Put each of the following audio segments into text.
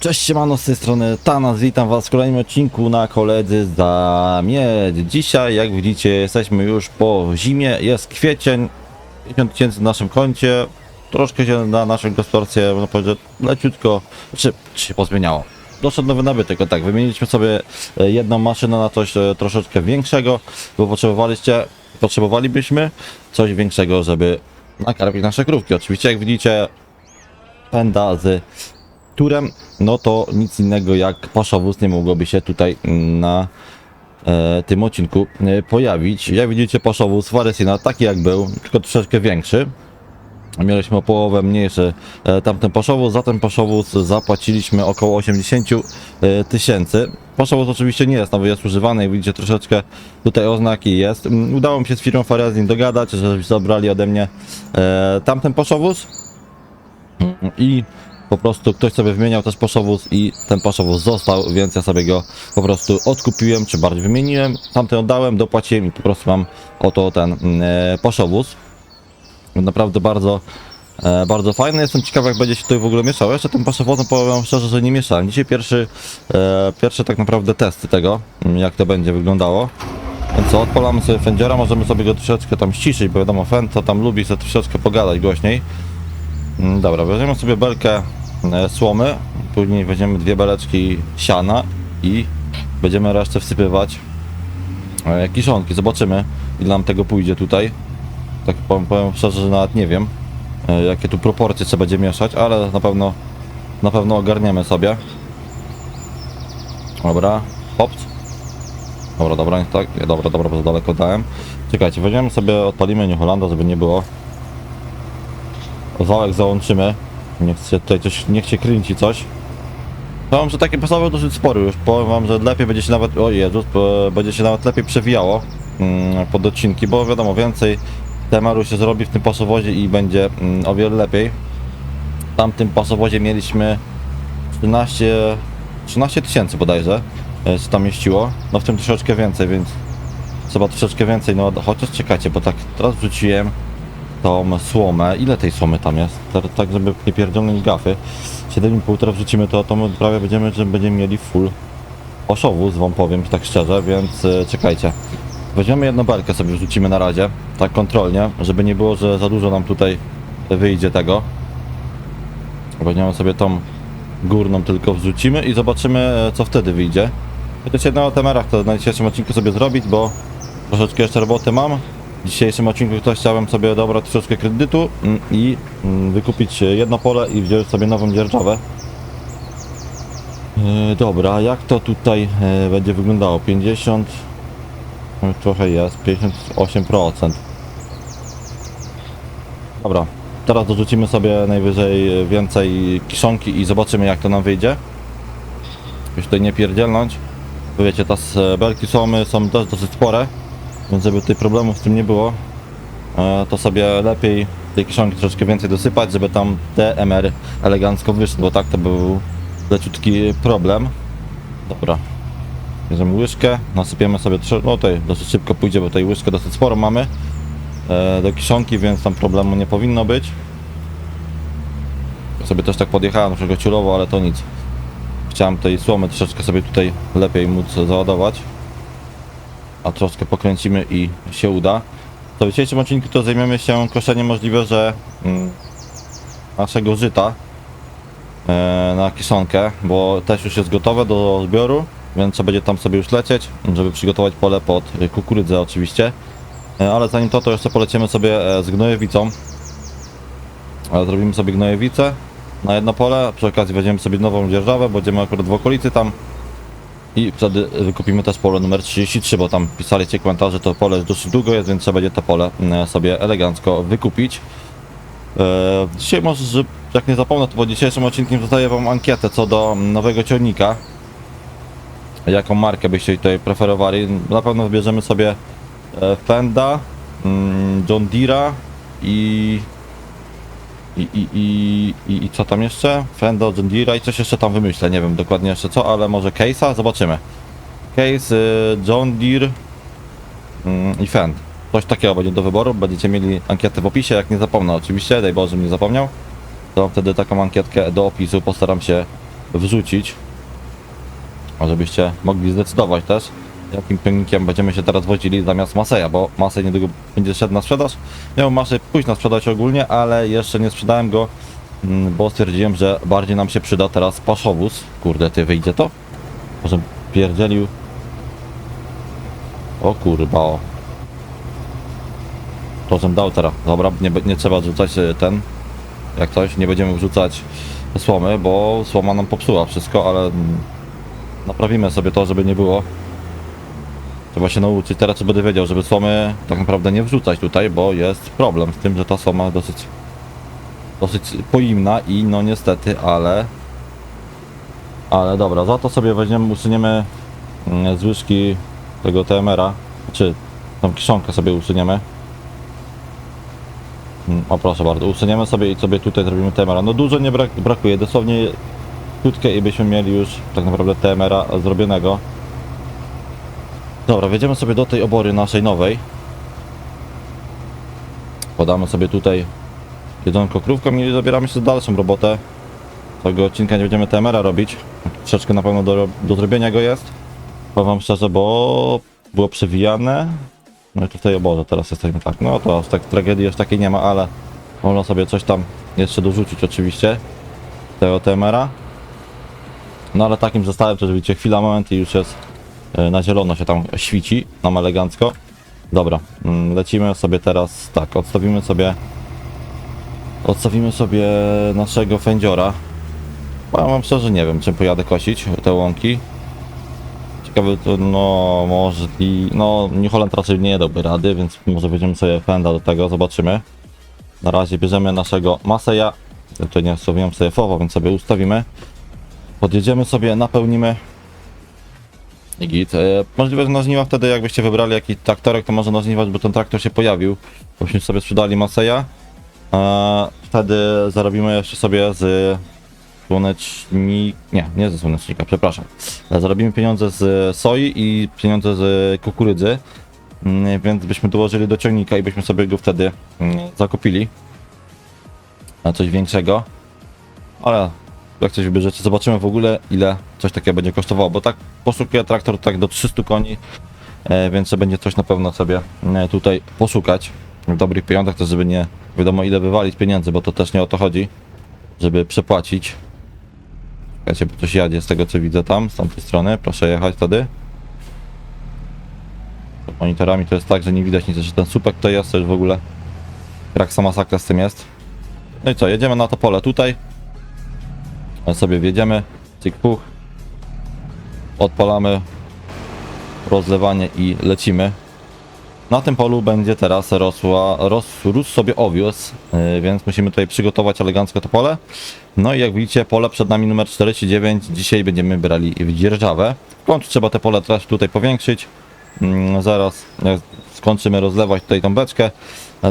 Cześć siemano, z tej strony Tanas, witam was w kolejnym odcinku na koledzy za miedź. Dzisiaj, jak widzicie, jesteśmy już po zimie, jest kwiecień, 50 tysięcy w naszym koncie, troszkę się na naszym gospodarstwie, można powiedzieć, leciutko, czy, czy się pozmieniało. Doszedł nowy nabytek, tak, wymieniliśmy sobie e, jedną maszynę na coś e, troszeczkę większego, bo potrzebowaliście, potrzebowalibyśmy coś większego, żeby nakarmić nasze krówki. Oczywiście, jak widzicie, pęda turem, no to nic innego jak paszowóz nie mogłoby się tutaj na e, tym odcinku e, pojawić. Jak widzicie paszowóz Faresina taki jak był, tylko troszeczkę większy. Mieliśmy o połowę mniejszy e, tamten paszowóz, za ten paszowóz zapłaciliśmy około 80 e, tysięcy. Paszowóz oczywiście nie jest nowy, jest używany, jak widzicie troszeczkę tutaj oznaki jest. Mm, Udało mi się z firmą Faresin dogadać, że zabrali ode mnie tamten paszowóz i po prostu ktoś sobie wymieniał też paszowóz i ten paszowóz został, więc ja sobie go po prostu odkupiłem, czy bardziej wymieniłem, tamten oddałem, dopłaciłem i po prostu mam oto ten mm, e, paszowóz. Naprawdę bardzo, e, bardzo fajny. Jestem ciekaw jak będzie się tutaj w ogóle mieszało. Jeszcze tym paszowozem powiem szczerze, że nie mieszałem. Dzisiaj pierwszy, e, tak naprawdę testy tego, mm, jak to będzie wyglądało. Więc co, odpalamy sobie fędziera, możemy sobie go troszeczkę tam ściszyć, bo wiadomo, fend to tam lubi sobie troszeczkę pogadać głośniej. Mm, Dobra, weźmiemy sobie belkę słomy, później weźmiemy dwie beleczki siana i będziemy resztę wsypywać e, kiszonki. Zobaczymy, ile nam tego pójdzie tutaj. Tak powiem, powiem szczerze, że nawet nie wiem, e, jakie tu proporcje trzeba będzie mieszać, ale na pewno na pewno ogarniemy sobie. Dobra, hops. Dobra, dobra, tak, dobra, dobra, bo za daleko dałem. Czekajcie, weźmiemy sobie, odpalimy New żeby nie było wałek załączymy. Niech się tutaj coś, niech się kręci coś. Powiem, że taki pasowy dosyć spory już. Powiem wam, że lepiej będzie się nawet, o Jezus, będzie się nawet lepiej przewijało mm, pod odcinki, bo wiadomo, więcej temaru się zrobi w tym pasowozie i będzie mm, o wiele lepiej. W tamtym pasowozie mieliśmy 13 13 tysięcy bodajże, e, co tam mieściło. No w tym troszeczkę więcej, więc trzeba troszeczkę więcej, no chociaż czekajcie, bo tak teraz wrzuciłem tą słomę. Ile tej słomy tam jest? Tak, żeby nie pierdolnąć gafy. 7,5 teraz wrzucimy to, to prawie będziemy, że będziemy mieli full oszowóz, wam powiem tak szczerze, więc e, czekajcie. Weźmiemy jedną belkę sobie wrzucimy na razie, tak kontrolnie, żeby nie było, że za dużo nam tutaj wyjdzie tego. Weźmiemy sobie tą górną tylko wrzucimy i zobaczymy e, co wtedy wyjdzie. Chociaż jedna o temerach to na dzisiejszym odcinku sobie zrobić, bo troszeczkę jeszcze roboty mam. W dzisiejszym odcinku też chciałem sobie dobrać troszeczkę kredytu mm, i mm, wykupić jedno pole i wziąć sobie nową dzierżawę. E, Dobra, jak to tutaj e, będzie wyglądało? 50 no, trochę jest, 58%. Dobra, teraz dorzucimy sobie najwyżej więcej kiszonki i zobaczymy jak to nam wyjdzie. Już tutaj nie pierdzielnąć. Bo wiecie, te s- belki są, są też dosyć spore. Więc żeby tutaj problemów z tym nie było, e, to sobie lepiej tej kiszonki troszeczkę więcej dosypać, żeby tam DMR elegancko wyszło, bo tak to był leciutki problem. Dobra. Bierzemy łyżkę, nasypiemy sobie, trzy- no tutaj dosyć szybko pójdzie, bo tutaj łyżkę dosyć sporo mamy e, do kiszonki, więc tam problemu nie powinno być. Sobie też tak podjechałem troszkę ciulowo, ale to nic. Chciałem tej słomy troszeczkę sobie tutaj lepiej móc załadować a troszkę pokręcimy i się uda. To w dzisiejszym odcinku to zajmiemy się koszeniem możliwe, że mm, naszego żyta e, na kiszonkę, bo też już jest gotowe do zbioru, więc trzeba będzie tam sobie już lecieć, żeby przygotować pole pod kukurydzę oczywiście. E, ale zanim to, to jeszcze polecimy sobie e, z gnojewicą. E, Zrobimy sobie gnojewicę na jedno pole, przy okazji weźmiemy sobie nową dzierżawę, będziemy akurat w okolicy tam i wtedy wykupimy też pole numer 33, bo tam pisaliście komentarze, to pole dosyć długo jest, więc trzeba będzie to pole mm, sobie elegancko wykupić. E, Dzisiaj może, że jak nie zapomnę, to po dzisiejszym odcinkiem zostaję wam ankietę co do nowego ciągnika. Jaką markę byście tutaj preferowali? Na pewno wybierzemy sobie e, Fenda, mm, John Deere'a i i, i, i, i, i co tam jeszcze? Fenda, John Deere'a i coś jeszcze tam wymyślę, nie wiem dokładnie jeszcze co, ale może Case'a? Zobaczymy. Case, John Deere mm, i Fend. Coś takiego będzie do wyboru, będziecie mieli ankietę w opisie, jak nie zapomnę oczywiście, daj Boże, nie zapomniał. To wtedy taką ankietkę do opisu postaram się wrzucić. Żebyście mogli zdecydować też, jakim ciągnikiem będziemy się teraz wodzili zamiast Maseja, bo Masej niedługo będzie szedł na sprzedaż. Miał Masej pójść na sprzedaż ogólnie, ale jeszcze nie sprzedałem go, mm, bo stwierdziłem, że bardziej nam się przyda teraz paszowóz. Kurde, ty wyjdzie to? Może pierdzielił. O kurwa, o. To, żem dał teraz. Dobra, nie, nie trzeba rzucać e, ten. Jak coś, nie będziemy wrzucać słomy, bo słoma nam popsuła wszystko, ale mm, naprawimy sobie to, żeby nie było. Trzeba się nauczyć. Teraz czy będę wiedział, żeby słomy tak naprawdę nie wrzucać tutaj, bo jest problem z tym, że ta słoma dosyć dosyć pojemna i no niestety, ale ale dobra, za to sobie weźmiemy, usuniemy mm, z łyżki tego TMR-a, czy tą kiszonkę sobie usuniemy. Mm, O proszę bardzo, usuniemy sobie i sobie tutaj zrobimy TMR-a. No dużo nie brak, brakuje, dosłownie krótkie i byśmy mieli już tak naprawdę TMR-a zrobionego. Dobra, wjedziemy sobie do tej obory naszej nowej. Podamy sobie tutaj jedzonko krówką i zabieramy się za dalszą robotę. Tego odcinka nie będziemy TMR-a robić. Troszeczkę na pewno do, do zrobienia go jest. Powiem wam szczerze, bo było przewijane. No i tu w tej oborze teraz jesteśmy tak. No to aż tak tragedii już takiej nie ma, ale można sobie coś tam jeszcze dorzucić oczywiście. Tego TMR-a. No ale takim zestawem to, widzicie chwila, moment i już jest na zielono się tam świci, nam elegancko. Dobra, mm, lecimy sobie teraz, tak, odstawimy sobie odstawimy sobie naszego fędziora. Powiem wam szczerze, nie wiem czym pojadę kosić te łąki. Ciekawe to, no może i, no New Holland raczej nie dałby rady, więc może weźmiemy sobie fenda do tego, zobaczymy. Na razie bierzemy naszego Maseja, to nie ustawiłem sobie fowo, więc sobie ustawimy. Podjedziemy sobie, napełnimy git. E, możliwe, że na wtedy jakbyście wybrali jakiś traktorek, to może na bo ten traktor się pojawił. Byśmy sobie sprzedali Maseja. A wtedy zarobimy jeszcze sobie z słonecznik... Nie, nie ze słonecznika, przepraszam. E, Zarobimy pieniądze z soi i pieniądze z kukurydzy. Mm, Więc byśmy dołożyli do ciągnika i byśmy sobie go wtedy mm, zakupili. Na coś większego. Ale jak coś wybierzecie, zobaczymy w ogóle ile coś takiego będzie kosztowało, bo tak poszukuję traktor tak do 300 koni, e, więc będzie coś na pewno sobie e, tutaj poszukać w dobrych pieniądzach, to żeby nie wiadomo ile wywalić pieniędzy, bo to też nie o to chodzi, żeby przepłacić. Czekajcie, bo coś jadzie z tego co widzę tam, z tamtej strony, proszę jechać wtedy. Pod monitorami to jest tak, że nie widać nic, że ten supek to jest, to w ogóle jak sama masakra z tym jest. No i co, jedziemy na to pole tutaj. Sobie wjedziemy, cyk puch. Odpalamy rozlewanie i lecimy. Na tym polu będzie teraz rosła, ros, rósł sobie owióz, yy, więc musimy tutaj przygotować elegancko to pole. No i jak widzicie, pole przed nami numer 49. Dzisiaj będziemy brali w dzierżawę. W końcu trzeba te pole teraz tutaj powiększyć. Mm, zaraz jak skończymy rozlewać tutaj tą beczkę,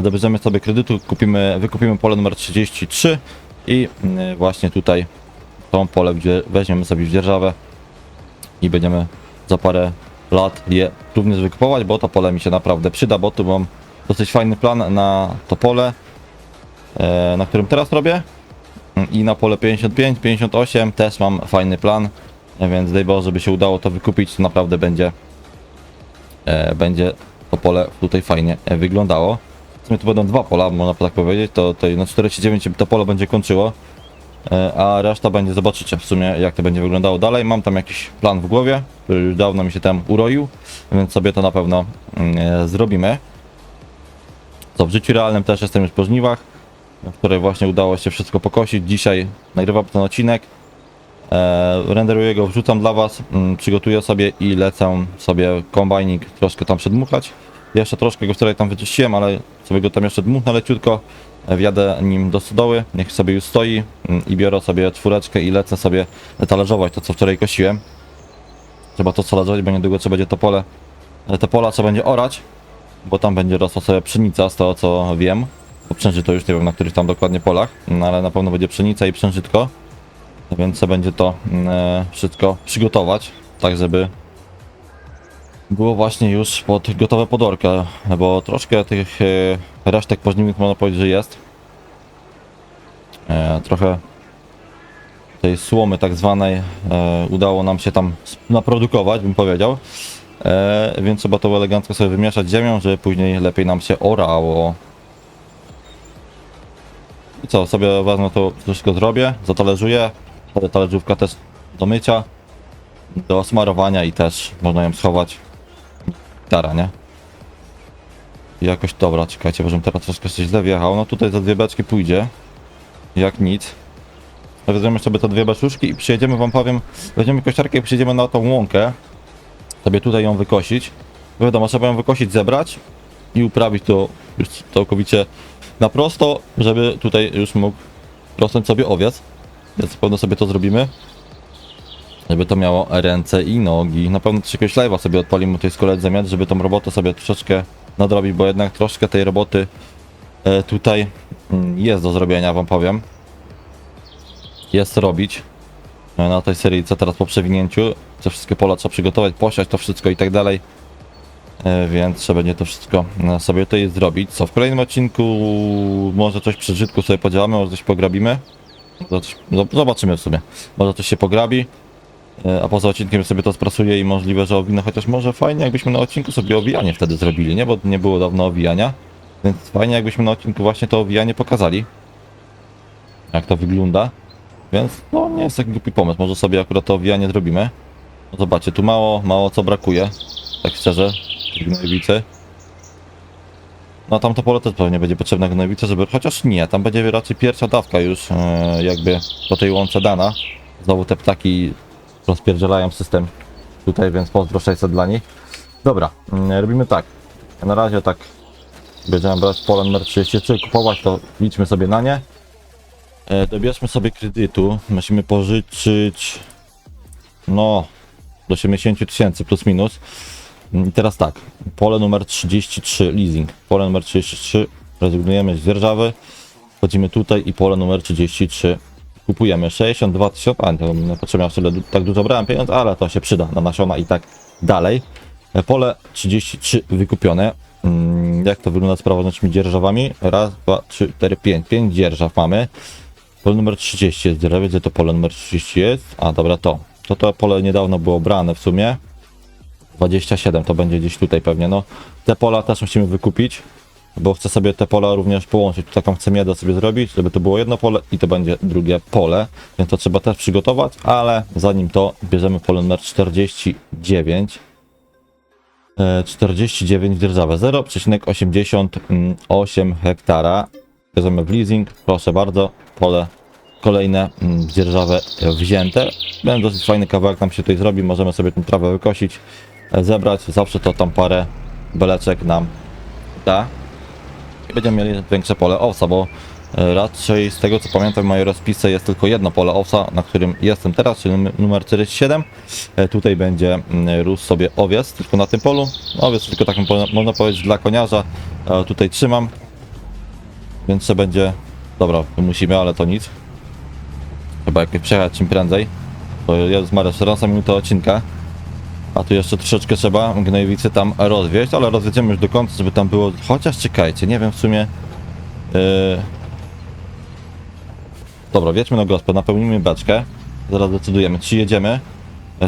dobierzemy sobie kredytu, kupimy, wykupimy pole numer 33 i yy, właśnie tutaj tą pole weźmiemy sobie w dzierżawę i będziemy za parę lat je również wykupować, bo to pole mi się naprawdę przyda, bo tu mam dosyć fajny plan na to pole, e, na którym teraz robię i na pole 55, 58 też mam fajny plan, więc daj Boże, żeby się udało to wykupić, to naprawdę będzie e, będzie to pole tutaj fajnie e, wyglądało. W sumie to będą dwa pola, można tak powiedzieć, to, to na 49 to pole będzie kończyło, a reszta będzie, zobaczycie w sumie jak to będzie wyglądało dalej. Mam tam jakiś plan w głowie, który już dawno mi się tam uroił, więc sobie to na pewno mm, e, zrobimy. Co w życiu realnym też jestem już po żniwach, w której właśnie udało się wszystko pokosić. Dzisiaj nagrywam ten odcinek, e, renderuję go, wrzucam dla Was, mm, przygotuję sobie i lecę sobie kombajnik troszkę tam przedmuchać. Jeszcze troszkę go wczoraj tam wyczyściłem, ale sobie go tam jeszcze dmuchnę leciutko. E, Wjadę nim do stodoły, niech sobie już stoi mm, i biorę sobie czwóreczkę i lecę sobie talerzować to, co wczoraj kosiłem. Trzeba to talerzować, bo niedługo trzeba będzie to pole, te pola trzeba będzie orać, bo tam będzie rosła sobie pszenica, z tego co wiem. Bo przężyto już nie wiem na których tam dokładnie polach, no, ale na pewno będzie pszenica i przężytko. Więc trzeba będzie to mm, e, wszystko przygotować, tak żeby było właśnie już pod gotowe podorkę, bo troszkę tych e, resztek pożniwnych można powiedzieć, że jest. E, trochę tej słomy tak zwanej e, udało nam się tam naprodukować, bym powiedział. Więc trzeba to elegancko sobie wymieszać ziemią, żeby później lepiej nam się orało. I co, sobie wezmę to wszystko zrobię, zatalerzuję. Talerzówka też do mycia, do smarowania i też można ją schować. Gitara, nie? Jakoś dobra, czekajcie, bo żebym teraz troszkę coś źle wjechał. No tutaj za dwie beczki pójdzie. Jak nic. No Weźmiemy sobie te dwie beczuszki i przyjedziemy, wam powiem, weźmiemy kosiarkę i przyjedziemy na tą łąkę. Sobie tutaj ją wykosić. Wiadomo, trzeba ją wykosić, zebrać i uprawić to już całkowicie na prosto, żeby tutaj już mógł rosnąć sobie owiec. Więc pewno sobie to zrobimy. Żeby to miało ręce i nogi. Na pewno też jakiegoś live'a sobie odpalimy tutaj z koledzy zamiast, żeby tą robotę sobie troszeczkę nadrobić, bo jednak troszkę tej roboty e, tutaj mm, jest do zrobienia, wam powiem. Jest robić e, na tej serii, co teraz po przewinięciu. Te wszystkie pola trzeba przygotować, posiać to wszystko i tak dalej. E, Więc trzeba będzie to wszystko e, sobie tutaj zrobić. Co w kolejnym odcinku może coś przy żytku sobie podziałamy, może coś pograbimy. Zobaczymy w sumie. Może coś się pograbi. E, A poza odcinkiem sobie to sprasuję i możliwe, że owinę, chociaż może fajnie jakbyśmy na odcinku sobie owijanie wtedy zrobili, nie? Bo nie było dawno owijania. Więc fajnie jakbyśmy na odcinku właśnie to owijanie pokazali. Jak to wygląda. Więc no nie jest taki głupi pomysł. Może sobie akurat to owijanie zrobimy. No zobaczcie, tu mało, mało co brakuje. Tak szczerze. Gnojowicy. No a tamto pole też pewnie będzie potrzebna gnojowica, żeby... Chociaż nie, tam będzie raczej pierwsza dawka już e, jakby po tej łące dana. Znowu te ptaki rozpierdzielają system tutaj, więc pozdro 600 dla nich. Dobra, mm, robimy tak. Na razie tak będziemy brać pole numer 33, kupować to liczmy sobie na nie. E, dobierzmy sobie kredytu. Musimy pożyczyć no do 80 tysięcy plus minus. Mm, I teraz tak, pole numer 33 leasing. Pole numer 33 rezygnujemy z dzierżawy. Wchodzimy tutaj i pole numer 33 kupujemy 62 tysiące, a nie potrzebne aż tyle, tak dużo brałem pieniądz, ale to się przyda na nasiona i tak dalej. Pole 33 wykupione. Mm, Jak to wygląda z praworęcznymi dzierżawami? Raz, dwa, trzy, cztery, pięć. Pięć dzierżaw mamy. Pole numer 30 jest dzierżawie, gdzie to pole numer 30 jest? A dobra, to. To to pole niedawno było brane w sumie. 27 to będzie gdzieś tutaj pewnie. No, te pola też musimy wykupić bo chcę sobie te pola również połączyć. Taką chcę miedę sobie zrobić, żeby to było jedno pole i to będzie drugie pole, więc to trzeba też przygotować, ale zanim to bierzemy pole numer 49. E, 49 dzierżawę 0,88 hektara. Bierzemy w leasing, proszę bardzo, pole kolejne mm, dzierżawę wzięte. Będzie dosyć fajny kawałek nam się tutaj zrobi, możemy sobie tę trawę wykosić, e, zebrać, zawsze to tam parę beleczek nam da będziemy mieli większe pole owsa, bo e, raczej z tego co pamiętam w mojej rozpisce jest tylko jedno pole owsa, na którym jestem teraz, czyli num- numer 47. E, Tutaj będzie mm, rósł sobie owiec, tylko na tym polu. Owiec tylko taką po- można powiedzieć dla koniarza. Tutaj trzymam, więc to będzie... Dobra, musimy, ale to nic. Chyba jakoś przejechać czym prędzej. To jest Marek 14 minuta odcinka. A tu jeszcze troszeczkę trzeba gnojowicy tam rozwieźć, ale rozwiedziemy już do końca, żeby tam było... Chociaż czekajcie, nie wiem w sumie... Yy... Dobra, wjedźmy na gospę, napełnimy beczkę. Zaraz decydujemy, czy jedziemy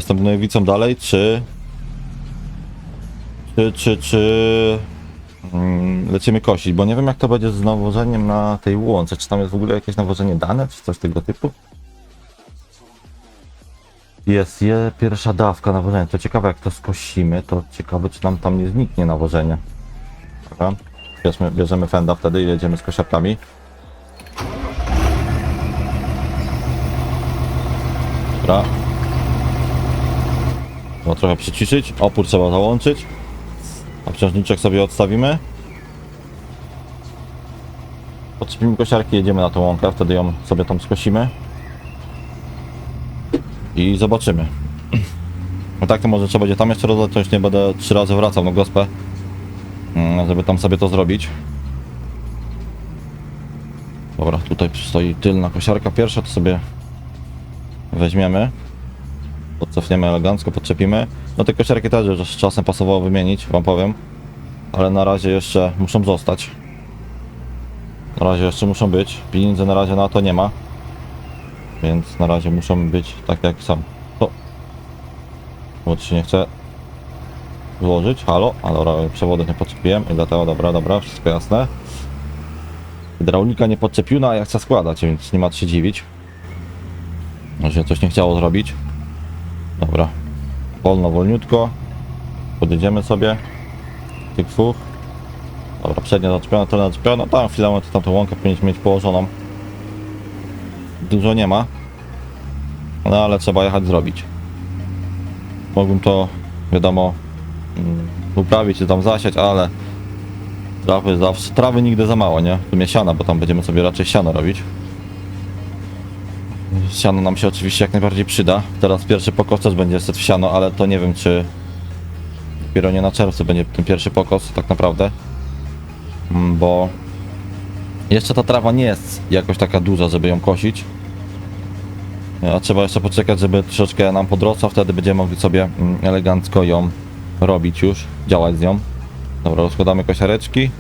z tą gnojowicą dalej, czy... Czy, czy, czy... Mm, lecimy kosić, bo nie wiem jak to będzie z nawożeniem na tej łące. Czy tam jest w ogóle jakieś nawożenie dane, czy coś tego typu? Jest je pierwsza dawka nawożenia. To ciekawe jak to skosimy, to ciekawe czy nam tam nie zniknie nawożenie. Dobra. Bierzemy, fenda wtedy i jedziemy z kosiarkami. Dobra. Trzeba trochę przyciszyć, opór trzeba załączyć. Obciążniczek sobie odstawimy. Podczepimy kosiarki, jedziemy na tą łąkę, wtedy ją sobie tam skosimy i zobaczymy. No tak to może trzeba będzie tam jeszcze rozdać, to już nie będę trzy razy wracał na gospę, mm, żeby tam sobie to zrobić. Dobra, tutaj stoi tylna kosiarka pierwsza, to sobie weźmiemy. Podcofniemy elegancko, podczepimy. No te kosiarki też już czasem pasowało wymienić, wam powiem. Ale na razie jeszcze muszą zostać. Na razie jeszcze muszą być. Pieniędzy na razie na to nie ma. Więc na razie muszą być tak jak sam. To. Bo się nie chce złożyć. Halo? A dobra, nie podczepiłem i dlatego dobra, dobra, wszystko jasne. Hydraulika nie podczepiona, a ja chcę składać, więc nie ma co się dziwić. Że coś nie chciało zrobić. Dobra. Wolno, wolniutko. Podjedziemy sobie. Tych fuch. Dobra, przednia zaczepiona, tylna zaczepiona. Tam filament, tam tą łąkę powinniśmy mieć położoną. Dużo nie ma. No ale trzeba jechać zrobić. Mógłbym to, wiadomo, mm, uprawić czy tam zasiać, ale trawy zawsze, trawy nigdy za mało, nie? Tu siana, bo tam będziemy sobie raczej siano robić. Siano nam się oczywiście jak najbardziej przyda. Teraz pierwszy pokos też będzie set w siano, ale to nie wiem czy dopiero nie na czerwcu będzie ten pierwszy pokos tak naprawdę. Mm, Bo jeszcze ta trawa nie jest jakoś taka duża, żeby ją kosić. A trzeba jeszcze poczekać, żeby troszeczkę nam podrosła, wtedy będziemy mogli sobie mm, elegancko ją robić już, działać z nią. Dobra, rozkładamy kosiareczki.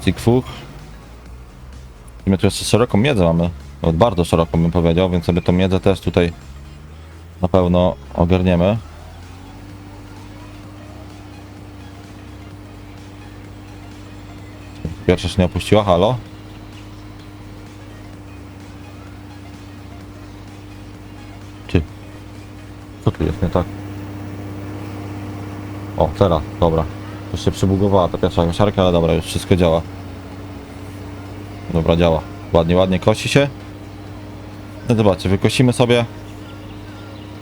Cykfuch. I my tu jeszcze szeroką miedzę mamy. Nawet bardzo szeroką bym powiedział, więc sobie tą miedzę też tutaj na pewno ogarniemy. Pierwsza się nie opuściła, halo? Co tu jest nie tak? O, teraz, dobra. Już się przybugowała ta pierwsza kosiarka, ale dobra, już wszystko działa. Dobra, działa. Ładnie, ładnie kosi się. No zobaczcie, wykosimy sobie.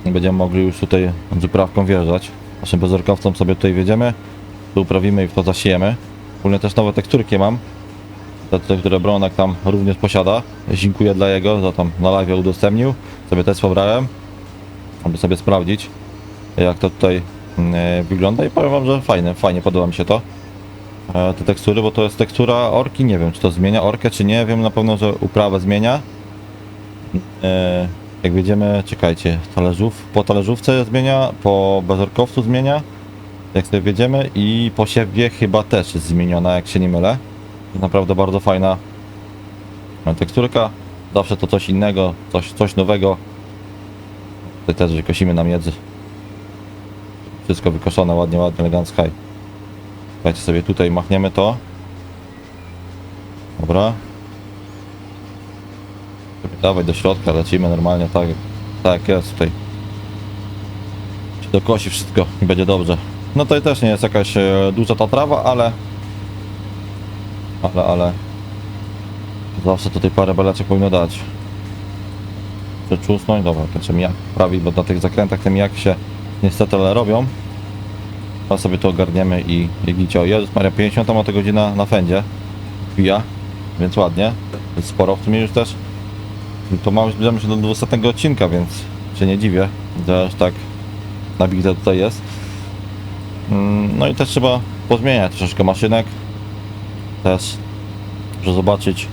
Będziemy mogli już tutaj z uprawką wjeżdżać. Naszym bezorkowcom sobie tutaj wjedziemy. Tu uprawimy i w to zasiejemy. Ogólnie też nowe tekturki mam. Te które Bronek tam również posiada. Dziękuję dla jego, za tam na live udostępnił. Sobie też pobrałem. Aby sobie sprawdzić jak to tutaj e, wygląda i powiem wam, że fajne, fajnie podoba mi się to. E, te tekstury, bo to jest tekstura orki, nie wiem czy to zmienia orkę czy nie, wiem na pewno, że uprawę zmienia. E, jak będziemy, czekajcie, talerzów, po talerzówce zmienia, po bezorkowcu zmienia, jak sobie wjedziemy i po siewie chyba też jest zmieniona, jak się nie mylę. Naprawdę bardzo fajna teksturka, zawsze to coś innego, coś, coś nowego. Tutaj też wykosimy na miedzy. Wszystko wykoszone ładnie, ładnie, elegancko. Słuchajcie sobie tutaj, machniemy to. Dobra. Dawaj do środka, lecimy normalnie, tak, tak jest tutaj. Się dokosi wszystko i będzie dobrze. No to też nie jest jakaś e, duża ta trawa, ale... Ale, ale... Zawsze tutaj parę beleczek powinno dać. Przeczusnąć, dobra, to trzeba mijak prawić, bo na tych zakrętach te mijaki się niestety ale robią. A sobie to ogarniemy i, i gicie. O Jezus Maria, 50 ma to godzina na fendzie. Wbija, więc ładnie. Jest sporo w tym już też. To mało zbliżamy się do 200 odcinka, więc się nie dziwię, że aż tak nabite tutaj jest. Mm, No i też trzeba pozmieniać troszeczkę maszynek. Też, żeby zobaczyć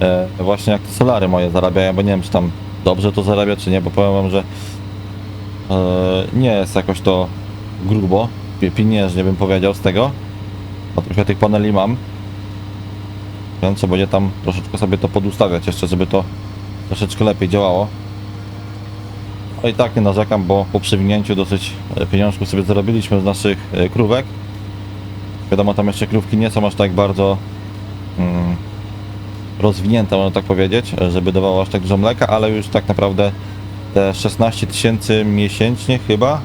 e, właśnie jak te solary moje zarabiają, bo nie wiem czy tam dobrze to zarabia czy nie, bo powiem wam, że e, nie jest jakoś to grubo, pi- pieniężnie bym powiedział z tego. A trochę tych paneli mam. Więc trzeba będzie tam troszeczkę sobie to podustawiać jeszcze, żeby to troszeczkę lepiej działało. No i tak nie narzekam, bo po przewinięciu dosyć e, pieniążków sobie zarobiliśmy z naszych e, krówek. Wiadomo, tam jeszcze krówki nie są aż tak bardzo mm, rozwinięte, można tak powiedzieć, żeby dawało aż tak dużo mleka, ale już tak naprawdę te 16 tysięcy miesięcznie chyba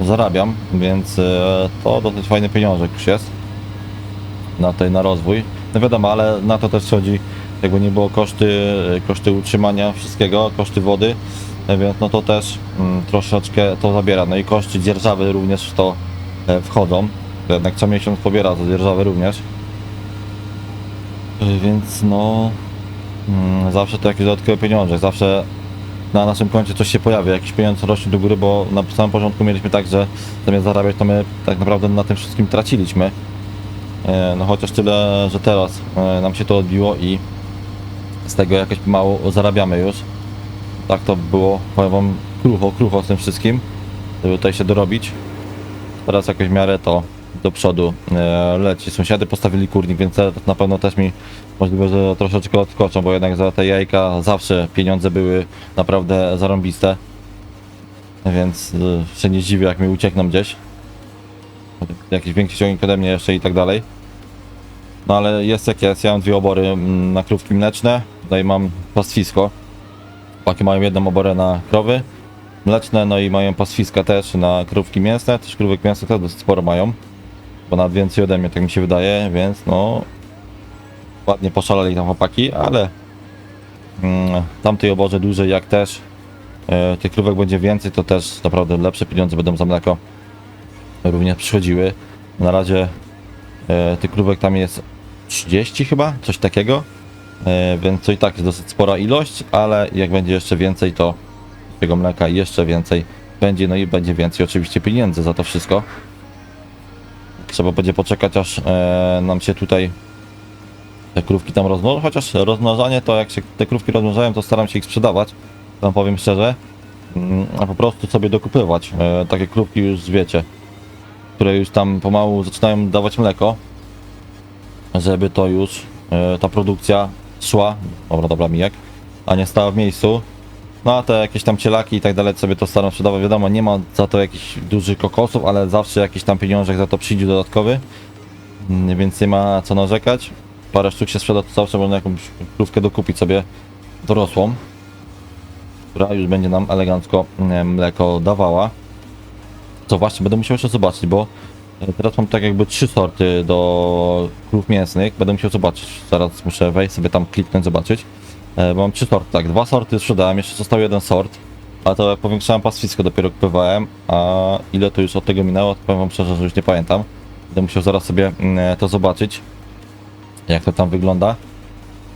zarabiam, więc e, to dosyć fajny pieniążek już jest na tej na rozwój. No wiadomo, ale na to też chodzi, jakby nie było koszty, koszty utrzymania wszystkiego, koszty wody, e, więc no to też mm, troszeczkę to zabiera. No i koszty dzierżawy również w to e, wchodzą. Jednak co miesiąc pobiera to dzierżawy również. E, Więc no mm, zawsze to jakieś dodatkowe pieniądze, zawsze na naszym koncie coś się pojawia, jakiś pieniądz rośnie do góry, bo na samym początku mieliśmy tak, że zamiast zarabiać, to my tak naprawdę na tym wszystkim traciliśmy. E, No chociaż tyle, że teraz e, nam się to odbiło i z tego jakoś mało zarabiamy już. Tak to było, powiem wam, krucho, krucho z tym wszystkim, żeby tutaj się dorobić. Teraz jakoś w miarę to do przodu e, leci. Sąsiady postawili kurnik, więc na pewno też mi możliwe, że troszeczkę odskoczą, bo jednak za te jajka zawsze pieniądze były naprawdę zarąbiste. Więc e, się nie zdziwię, jak mi uciekną gdzieś. Jakiś większy ciągnik ode mnie jeszcze i tak dalej. No ale jest jak jest, ja mam dwie obory mm, na krówki mleczne, tutaj mam pastwisko. Chłopaki mają jedną oborę na krowy mleczne, no i mają pastwiska też na krówki mięsne, też krówek mięsnych też sporo mają. Ponad więcej ode mnie, tak mi się wydaje, więc no... Ładnie poszaleli tam chłopaki, ale... Mm, tamtej oborze dłużej jak też e, tych krówek będzie więcej, to też naprawdę lepsze pieniądze będą za mleko również przychodziły. Na razie e, tych krówek tam jest 30 chyba, coś takiego. E, więc to i tak jest dosyć spora ilość, ale jak będzie jeszcze więcej, to tego mleka jeszcze więcej będzie, no i będzie więcej oczywiście pieniędzy za to wszystko. Trzeba będzie poczekać, aż e, nam się tutaj te krówki tam rozmnożą, chociaż rozmnażanie to jak się te krówki rozmnażają, to staram się ich sprzedawać, wam powiem szczerze, Mm, a po prostu sobie dokupywać e, takie krówki już wiecie, które już tam pomału zaczynają dawać mleko, żeby to już e, ta produkcja szła, dobra, dobra mijek, a nie stała w miejscu. No a te jakieś tam cielaki i tak dalej sobie to staram sprzedawać, wiadomo, nie ma za to jakichś dużych kokosów, ale zawsze jakiś tam pieniążek za to przyjdzie dodatkowy, Mm, więc nie ma co narzekać. Parę sztuk się sprzeda, to zawsze można jakąś krówkę dokupić sobie dorosłą, która już będzie nam elegancko mm, mleko dawała. Co właśnie będę musiał jeszcze zobaczyć, bo e, teraz mam tak jakby trzy sorty do krów mięsnych. Będę musiał zobaczyć. Zaraz muszę wejść sobie tam kliknąć, zobaczyć. E, mam trzy sorty, tak. Dwa sorty sprzedałem, jeszcze został jeden sort. A to powiększałem pastwisko dopiero kupywałem. A ile to już od tego minęło, to powiem wam szczerze, że już nie pamiętam. Będę musiał zaraz sobie mm, to zobaczyć. Jak to tam wygląda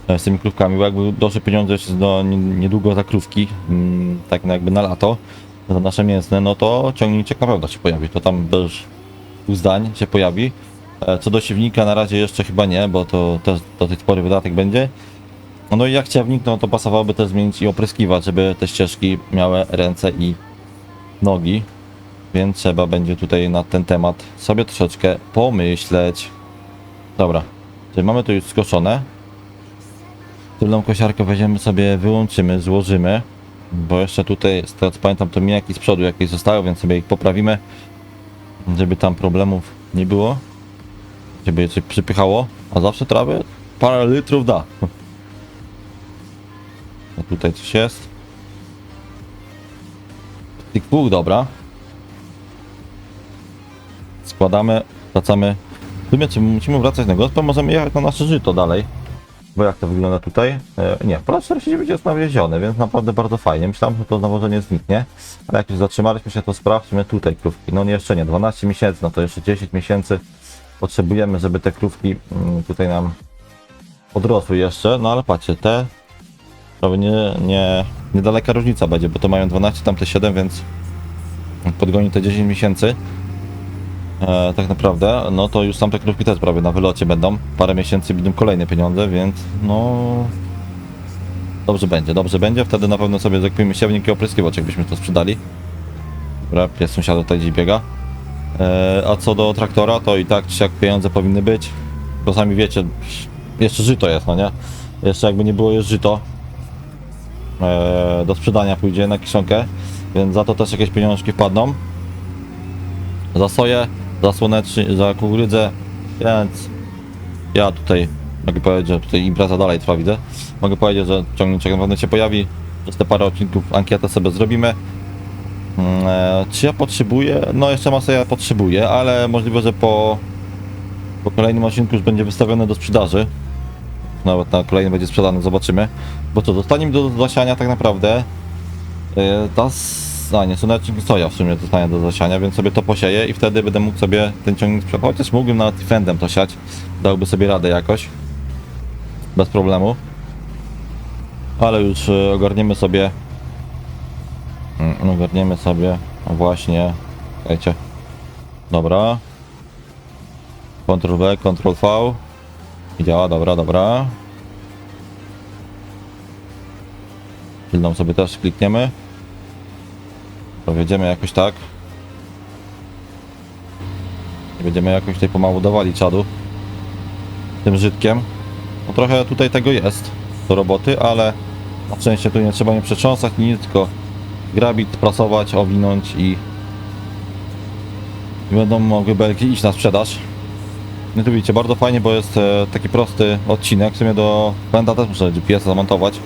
e, z tymi krówkami, bo jakby doszły pieniądze jeszcze do nie- niedługo za krówki, mm, tak jakby na lato, za nasze mięsne, no to ciągniczek na pewno się pojawi, to tam bez dwóch zdań się pojawi. E, Co do siewnika na razie jeszcze chyba nie, bo to też dosyć spory wydatek będzie. No i jak ciewnik, no to pasowałoby też zmienić i opryskiwać, żeby te ścieżki miały ręce i nogi. Więc trzeba będzie tutaj na ten temat sobie troszeczkę pomyśleć. Dobra, czyli mamy to już skoszone. Tylną kosiarkę weźmiemy sobie, wyłączymy, złożymy. Bo jeszcze tutaj, z tego co pamiętam, to mijaki z przodu jakieś zostały, więc sobie ich poprawimy. Żeby tam problemów nie było. Żeby je coś przypychało. A zawsze trawy parę litrów da. A tutaj coś jest. Tych dwóch, dobra. Składamy, wracamy. W sumie, czy musimy wracać na gospę? Możemy jechać na nasze żyto dalej. Bo jak to wygląda tutaj? E, nie, Pole 49 jest nawiezione, więc naprawdę bardzo fajnie. Myślałem, że to nawożenie zniknie, ale jak już zatrzymaliśmy się, to sprawdźmy tutaj krówki. No nie, jeszcze nie, 12 miesięcy, no to jeszcze 10 miesięcy potrzebujemy, żeby te krówki mm, tutaj nam odrosły jeszcze. No ale patrzcie, te prawie nie, nie, niedaleka różnica będzie, bo to mają 12, tamte 7, więc podgoni te 10 miesięcy. E, tak naprawdę, no to już tamte krówki też prawie na wylocie będą. Parę miesięcy będą kolejne pieniądze, więc no... Dobrze będzie, dobrze będzie. Wtedy na pewno sobie zakupimy siewnik i opryskiwacz, jakbyśmy to sprzedali. Dobra, pies sąsiada tutaj gdzieś biega. E, a co do traktora, to i tak czy siak pieniądze powinny być. Bo sami wiecie, jeszcze żyto jest, no nie? Jeszcze jakby nie było jest żyto. E, do sprzedania pójdzie na kiszonkę, więc za to też jakieś pieniążki wpadną za soję, za słoneczny, za kukurydzę, więc ja tutaj mogę powiedzieć, że tutaj impreza dalej trwa, widzę. Mogę powiedzieć, że ciągniczek na pewno się pojawi, przez te parę odcinków ankietę sobie zrobimy. Mm, e, Czy ja potrzebuję? No jeszcze masę ja potrzebuję, ale możliwe, że po, po kolejnym odcinku już będzie wystawione do sprzedaży. Nawet na kolejny będzie sprzedany, zobaczymy. Bo co, dostanie mi do zasiania tak naprawdę e, ta a nie, słonecznik i soja w sumie zostanie do zasiania, więc sobie to posieję i wtedy będę mógł sobie ten ciągnik sprzedać. Chociaż mógłbym nawet fendem to siać. Dałby sobie radę jakoś. Bez problemu. Ale już e, ogarniemy sobie. Mm, Ogarniemy sobie właśnie. Czekajcie. Dobra. Ctrl V, Ctrl V. I działa, dobra, dobra. Tylną sobie też klikniemy. Pojedziemy jakoś tak. Będziemy jakoś tutaj pomału dawali czadu tym żytkiem. No trochę tutaj tego jest do roboty, ale na szczęście tu nie trzeba nie przetrząsać nic, tylko grabić, prasować, owinąć i i będą mogły belki iść na sprzedaż. No tu widzicie, bardzo fajnie, bo jest e, taki prosty odcinek. W sumie do Pęda też muszę GPS zamontować.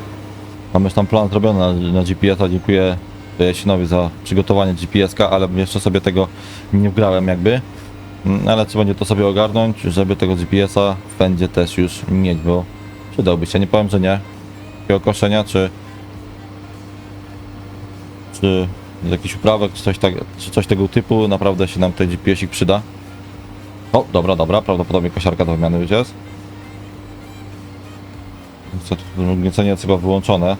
Mam już tam plan zrobiony na, na GPS-a. Dziękuję Jasinowi za przygotowanie GPS-ka, ale jeszcze sobie tego nie wgrałem jakby. Mm, Ale trzeba będzie to sobie ogarnąć, żeby tego GPS-a w Pędzie też już mieć, bo przydałby się. Nie powiem, że nie. Takiego koszenia, czy czy jakichś uprawek, czy coś, tak, czy coś tego typu, naprawdę się nam ten GPS-ik przyda. O, dobra, dobra, prawdopodobnie kosiarka do wymiany już jest. Co tu, Gniecenie chyba wyłączone.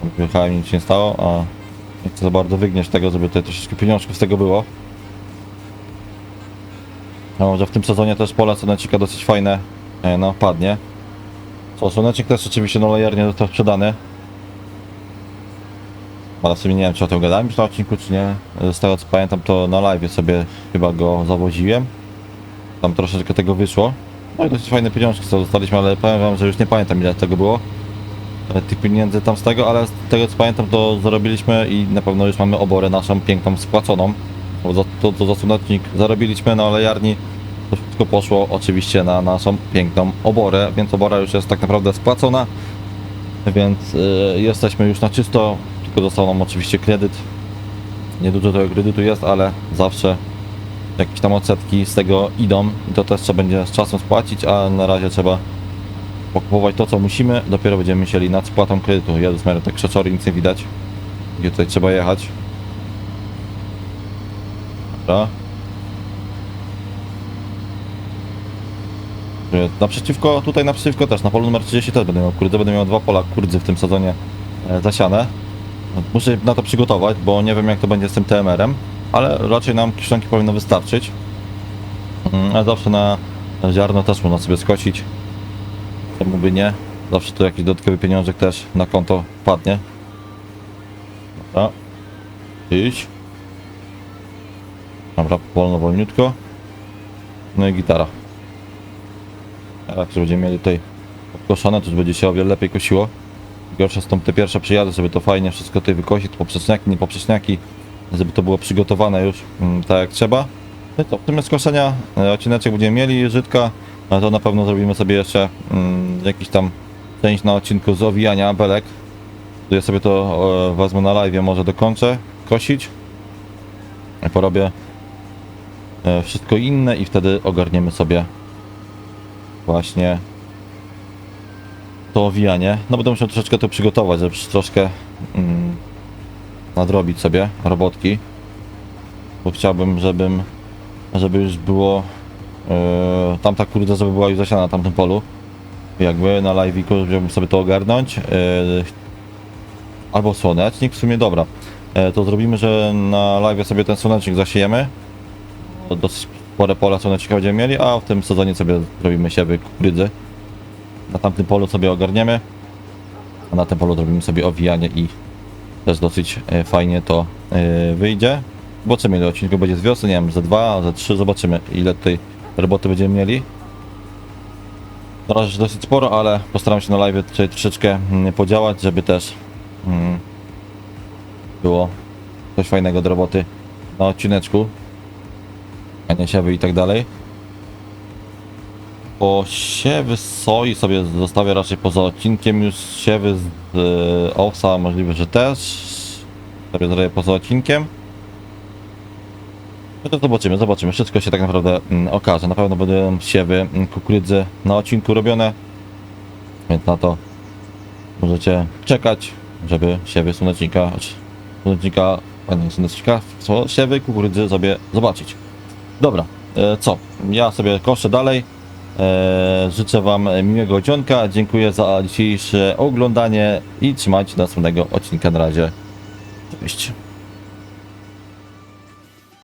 Tam Wyjechałem i nic nie stało, a nie chcę za bardzo wygnieść tego, żeby tutaj troszeczkę pieniążków z tego było. No, może w tym sezonie też pole słonecznika dosyć fajne, e, no, padnie. Co, słonecznik też oczywiście no lejernie został sprzedany. Ale w sumie nie wiem, czy o tym gadałem już na odcinku, czy nie. Z tego co pamiętam, to na live sobie chyba go zawoziłem. Tam troszeczkę tego wyszło. No i dosyć fajne pieniążki co dostaliśmy, ale powiem wam, że już nie pamiętam ile tego było. e, Tych pieniędzy tam z tego, ale z tego co pamiętam, to zarobiliśmy i na pewno już mamy oborę naszą piękną spłaconą. Bo za, to, to za słonecznik zarobiliśmy na olejarni. To wszystko poszło oczywiście na naszą piękną oborę, więc obora już jest tak naprawdę spłacona. Więc y, jesteśmy już na czysto, tylko został nam oczywiście kredyt. Niedużo tego kredytu jest, ale zawsze jakieś tam odsetki z tego idą i to też trzeba będzie z czasem spłacić, a na razie trzeba pokupować to co musimy, dopiero będziemy myśleli nad spłatą kredytu. Jezus Mary, te krzeczory nic nie widać, gdzie tutaj trzeba jechać. Dobra. Naprzeciwko, tutaj naprzeciwko też, na polu numer 30 też będę miał kurdzy, będę miał dwa pola kurdzy w tym sezonie e, zasiane. Muszę się na to przygotować, bo nie wiem jak to będzie z tym TMR-em, ale raczej nam kiszonki powinno wystarczyć. Mm, A zawsze na ziarno też można sobie skosić. Czemu by nie? Zawsze tu jakiś dodatkowy pieniążek też na konto padnie. Dobra. Idź. Dobra, wolno, wolniutko. No i gitara. A jak będziemy mieli tutaj podkoszone, to już będzie się o wiele lepiej kosiło. Gorsze są te pierwsze przyjazdy, żeby to fajnie wszystko tutaj wykosić, poprzeczniaki, nie poprzeczniaki, żeby to było przygotowane już mm, tak jak trzeba. No to, w tym skoszenia e, odcineczek będziemy mieli, żytka, ale to na pewno zrobimy sobie jeszcze mm, jakiś tam część na odcinku z owijania belek. Ja sobie to e, wezmę na live, może dokończę kosić. Porobię e, wszystko inne i wtedy ogarniemy sobie właśnie to owijanie. No będę musiał troszeczkę to przygotować, żeby troszkę mm, nadrobić sobie robotki. Bo chciałbym, żebym, żeby już było e, tamta kurde, żeby była już zasiana na tamtym polu. Jakby na live'iku, żebym sobie to ogarnąć. E, albo słonecznik, w sumie dobra. E, to zrobimy, że na live sobie ten słonecznik zasiejemy. Dosyć spore pole słonecznika będziemy mieli, a w tym sezonie sobie zrobimy siewy kukurydzy. Na tamtym polu sobie ogarniemy, a na tym polu zrobimy sobie owijanie i też dosyć e, fajnie to e, wyjdzie. Zobaczymy ile odcinków będzie z wiosny, nie wiem, za dwa, za trzy, zobaczymy ile tutaj roboty będziemy mieli. Na dosyć sporo, ale postaram się na live tutaj troszeczkę mm, podziałać, żeby też mm, było coś fajnego do roboty na odcineczku. A nie siewy i tak dalej. Bo siewy z soi sobie zostawię raczej poza odcinkiem, już siewy z e, owsa możliwe, że też sobie zrobię poza odcinkiem. No to zobaczymy, zobaczymy. Wszystko się tak naprawdę mm, okaże. Na pewno będą siewy mm, kukurydzy na odcinku robione. Więc na to możecie czekać, żeby siewy słonecznika, czy słonecznika, a nie słonecznika, siewy kukurydzy sobie zobaczyć. Dobra, e, co? Ja sobie koszę dalej. E, życzę Wam miłego dzionka. Dziękuję za dzisiejsze oglądanie i trzymajcie następnego odcinka. Na razie. Cześć.